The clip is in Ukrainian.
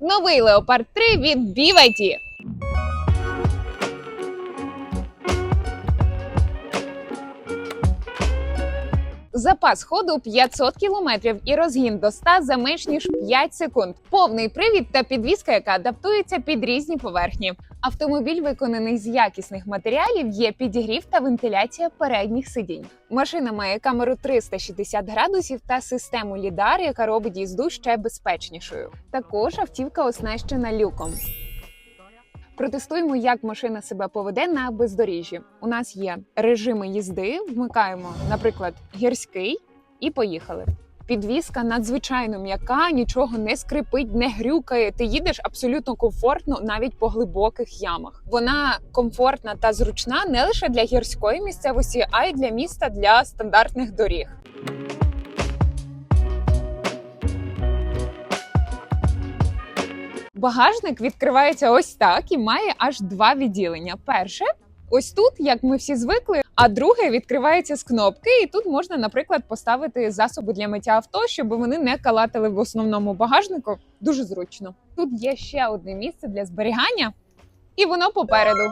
Новий Leopard 3 від BYD. Запас ходу 500 км і розгін до 100 за менш ніж 5 секунд. Повний привід та підвізка, яка адаптується під різні поверхні. Автомобіль виконаний з якісних матеріалів, є підігрів та вентиляція передніх сидінь. Машина має камеру 360 градусів та систему лідар, яка робить їзду ще безпечнішою. Також автівка оснащена люком. Протестуємо, як машина себе поведе на бездоріжжі. У нас є режими їзди. Вмикаємо, наприклад, гірський, і поїхали. Підвізка надзвичайно м'яка, нічого не скрипить, не грюкає. Ти їдеш абсолютно комфортно, навіть по глибоких ямах. Вона комфортна та зручна не лише для гірської місцевості, а й для міста для стандартних доріг. Багажник відкривається ось так і має аж два відділення. Перше ось тут, як ми всі звикли. А друге відкривається з кнопки, і тут можна, наприклад, поставити засоби для миття авто, щоб вони не калатили в основному багажнику. Дуже зручно. Тут є ще одне місце для зберігання, і воно попереду.